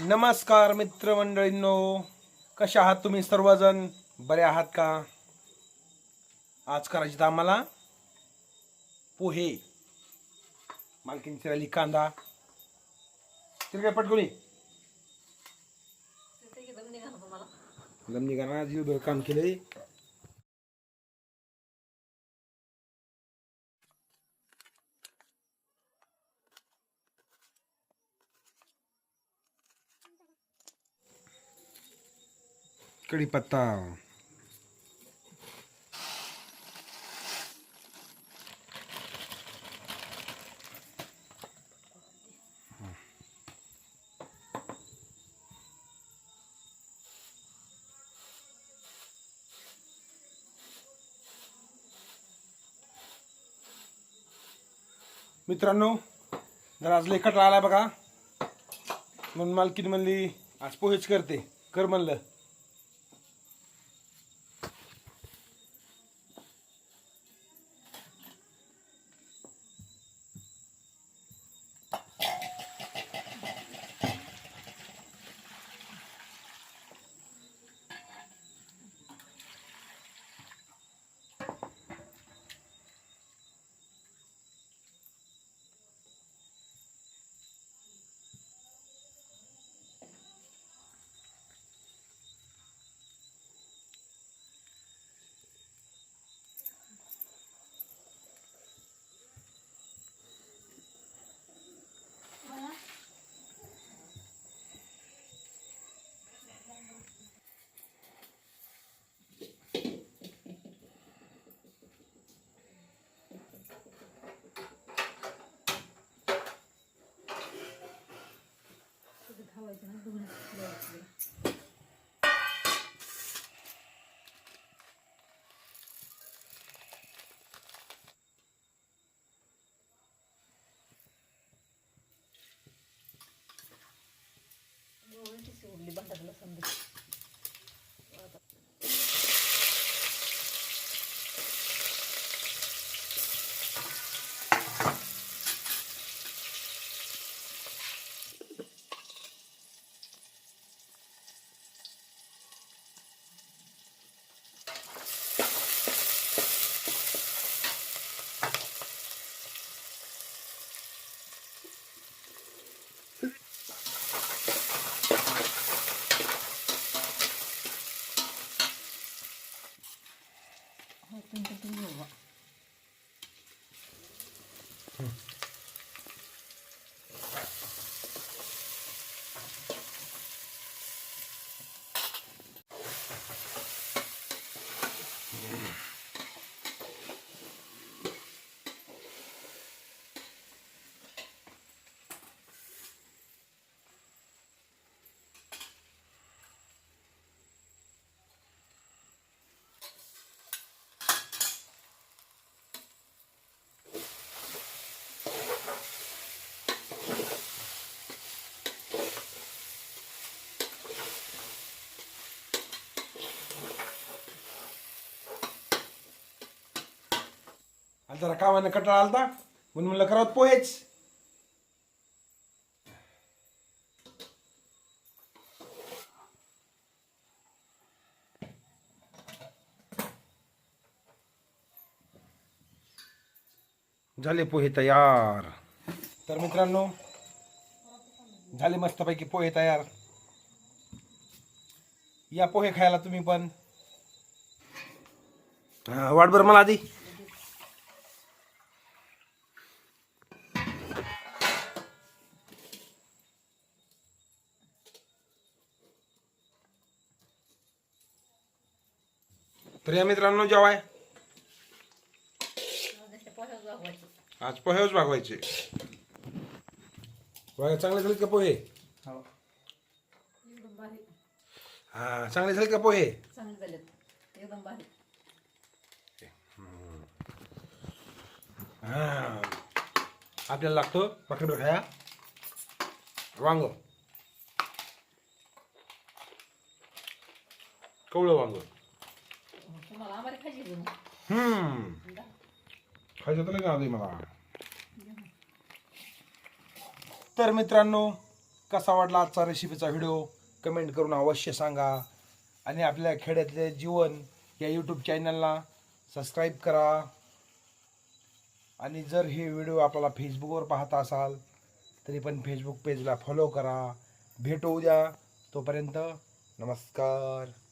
नमस्कार मित्रमंडळींनो कशा आहात तुम्ही सर्वजण? बरे आहात का? आज करायचे तर आम्हाला पोहे. मालकीन चिराली कांदा. तिला काय पटकुनी दमनी का जीवभर काम केलंय. कढीपत्ता मित्रांनो जरा आज लेखट आला बघा. म्हणून मालकीन म्हणली आज पोहेच करते. कर म्हणलं. ठेवायचं ना धुवून द्यायचं गोळी सोडली 早くん的には。うん आणि जरा कामाने कटाळा आलता. म्हणून म्हणलं करावं पोहेच. झाले पोहे तयार. तर मित्रांनो झाले मस्तपैकी पोहे तयार. या पोहे खायला तुम्ही पण. हा, वाट बरं मला आधी. तर या मित्रांनो जेवाय आज पोहेच भागवायचे. बघा चांगले झालेत का पोहे? हा. चांगले झाले का पोहे? हा. आपल्याला लागतो पकडून खाया वांग. कवळं वांग. तुम्हाला आम्हाला खायची जणू. हम्म. खायचं तर आधी मला. तर मित्रांनो कसा वाटला आजचा रेसिपीचा व्हिडिओ कमेंट करून अवश्य सांगा. आणि आपल्या खेड्यातले जीवन या यूट्यूब चॅनलला सबस्क्राईब करा. आणि जर हे व्हिडिओ आपल्याला फेसबुकवर पाहता असाल तरी पण फेसबुक पेजला फॉलो करा. भेटू उद्या. तोपर्यंत नमस्कार.